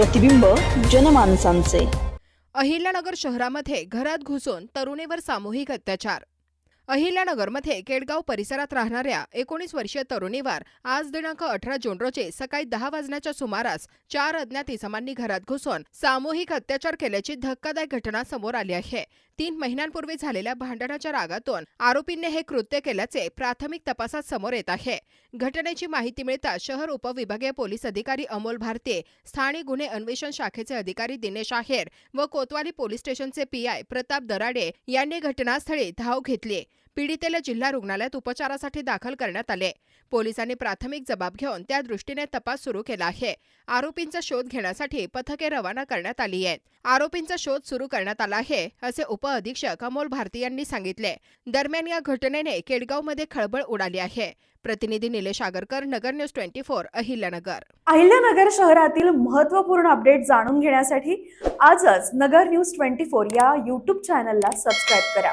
प्रतिबिंब जनमानसांचे. अहिल्यानगर शहरामध्ये घरात घुसून तरुणीवर सामूहिक अत्याचार. अहिल्यानगरमध्ये केडगाव परिसरात राहणाऱ्या एकोणीस वर्षीय तरुणीवर आज दिनांक अठरा जून रोजी सकाळी दहा वाजण्याच्या सुमारास चार अज्ञात इसमांनी घरात घुसून सामूहिक अत्याचार केल्याची धक्कादायक घटना समोर आली आहे. तीन महिन्यांपूर्वी झालेल्या भांडणाच्या रागातून आरोपींनी हे कृत्य केल्याचे प्राथमिक तपासात समोर येत आहे. घटनेची माहिती मिळताच शहर उपविभागीय पोलीस अधिकारी अमोल भारते स्थानिक गुन्हे अन्वेषण शाखेचे अधिकारी दिनेश आहेर व कोतवाली पोलीस स्टेशनचे पीआय प्रताप दराडे यांनी घटनास्थळी धाव घेतली पीडितेला जिल्हा रुग्णालयात उपचारासाठी दाखल करण्यात आले. पोलिसांनी प्राथमिक जबाब घेऊन त्या दृष्टीने तपास सुरू केला आहे. आरोपींचा शोध घेण्यासाठी पथके रवाना करण्यात आली आहेत. आरोपींचा शोध सुरू करण्यात आला आहे असे उपअधीक्षक अमोल भारती यांनी सांगितले. दरम्यान या घटनेने केडगावमध्ये खळबळ उडाली आहे. प्रतिनिधी Nilesh Agarkar Nagar news twenty four Ahilyanagar. Ahilyanagar शहरातील महत्त्वपूर्ण अपडेट जाणून घेण्यासाठी आजच नगर न्यूज ट्वेंटी फोर या यूट्यूब चॅनलला सबस्क्राईब करा.